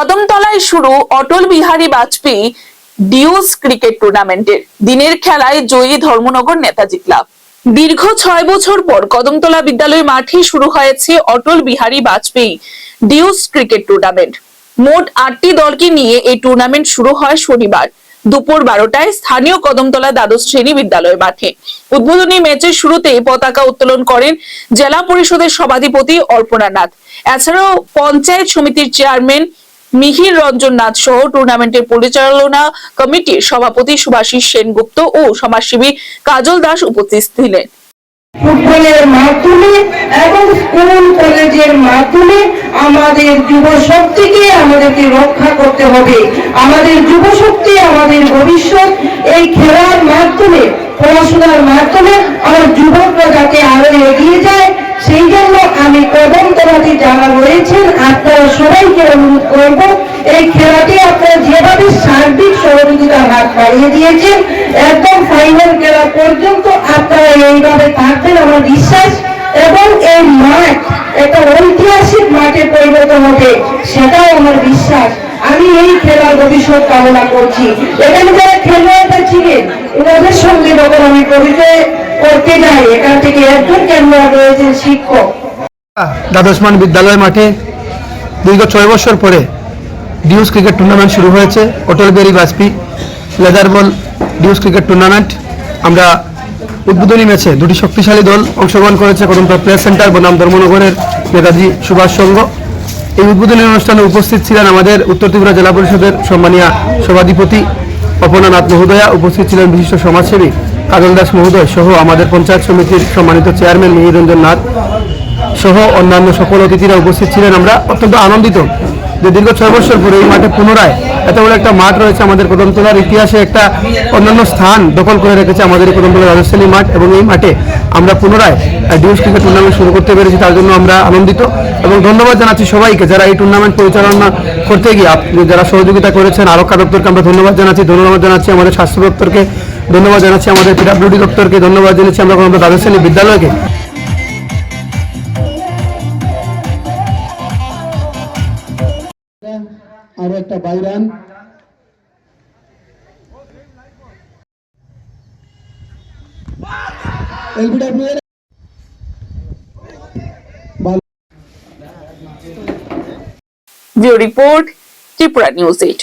কদমতলায় শুরু Atal Bihari Vajpayee deuce cricket টুর্নামেন্টের। দিনের খেলায় জয়ী ধর্মনগর নেতাজি ক্লাব। দীর্ঘ ছয় বছর পর কদমতলা বিদ্যালয় মাঠে শুরু হয়েছে Atal Bihari Vajpayee deuce cricket tournament. মোট আটটি দলকে নিয়ে এই টুর্নামেন্ট শুরু হয় শনিবার। দুপুর বারোটায় স্থানীয় কদমতলা দ্বাদশ শ্রেণি বিদ্যালয় মাঠে। উদ্বোধনী ম্যাচের শুরুতে পতাকা উত্তোলন করেন জেলা পরিষদের সভাধিপতি অর্পণা নাথ। এছাড়াও পঞ্চায়েত সমিতির চেয়ারম্যান মিহির, রঞ্জন নাথ সহ টুর্নামেন্টের পরিচালনা কমিটির সভাপতি সুভাষিস সেনগুপ্ত ও সমাজসেবী কাজল দাস উপস্থিত ছিলেন। ফুটবলের মাধ্যমে এবং স্কুল কলেজের মাধ্যমে আমাদের যুব শক্তিকে আমাদেরকে রক্ষা করতে হবে। আমাদের যুব শক্তি আমাদের ভবিষ্যৎ, এই খেলার মাধ্যমে, পড়াশোনার মাধ্যমে আমার যুবকরা যাতে আরও এগিয়ে যায়, সেই জন্য আমি কদম আপনারা সবাইকে অনুরোধ করব, এই খেলাটি আপনারা যেভাবে সার্বিক সহযোগিতার হাত বাড়িয়ে দিয়েছেন, একদম ফাইনাল খেলা পর্যন্ত আপনারা এইভাবে থাকবেন, আমার বিশ্বাস। এবং এই মাঠ একটা ঐতিহাসিক মাঠে পরিণত হবে, সেটাও আমার বিশ্বাস। আমি এই খেলার ভবিষ্যৎ কামনা করছি। এখানে যারা খেলোয়াড়রা ছিলেন, ওনাদের সঙ্গে যখন আমি পরিচয় করতে যাই। এখান থেকে একজন খেলোয়াড় রয়েছেন শিক্ষক। দ্বাদশমান বিদ্যালয় মাঠে দীর্ঘ ছয় বছর পরে ডিউস ক্রিকেট টুর্নামেন্ট শুরু হয়েছে। Atal Bihari Vajpayee leather ball deuce cricket tournament. আমরা উদ্বোধনী ম্যাচে দুটি শক্তিশালী দল অংশগ্রহণ করেছে কদমতলা প্লেয়ার সেন্টার, বনাম ধর্মনগরের নেতাজি সুভাষ সংঘ। এই উদ্বোধনী অনুষ্ঠানে উপস্থিত ছিলেন আমাদের উত্তর ত্রিপুরা জেলা পরিষদের সম্মানীয় সভাধিপতি অপর্ণা নাথ মহোদয়া, উপস্থিত ছিলেন বিশিষ্ট সমাজসেবী কাজল দাস মহোদয় সহ আমাদের পঞ্চায়েত সমিতির সম্মানিত চেয়ারম্যান মিহিরঞ্জন নাথ। সহ অন্যান্য সকল অতিথিরা উপস্থিত ছিলেন। আমরা অত্যন্ত আনন্দিত যে দীর্ঘ ছয় বছর পরে এই মাঠে পুনরায় এত বড় একটা মাঠ রয়েছে আমাদের কদমতলার ইতিহাসে একটা অন্যান্য স্থান দখল করে রেখেছে আমাদের কদমতলা রাজস্থানী মাঠ এবং এই মাঠে আমরা পুনরায় ডিউস ক্রিকেট টুর্নামেন্ট শুরু করতে পেরেছি, তার জন্য আমরা আনন্দিত এবং ধন্যবাদ জানাচ্ছি সবাইকে যারা এই টুর্নামেন্ট পরিচালনা করতে গিয়ে যারা সহযোগিতা করেছেন, আরক্ষা দপ্তরকে আমরা ধন্যবাদ জানাচ্ছি ধন্যবাদ জানাচ্ছি আমাদের স্বাস্থ্য দপ্তরকে, ধন্যবাদ জানাচ্ছি আমাদের পিডাব্লিউডি দপ্তরকে, ধন্যবাদ জানাচ্ছি আমরা রাজস্থানী বিদ্যালয়কে। আরও একটা বাইরান LBW bureau report Tripura News eight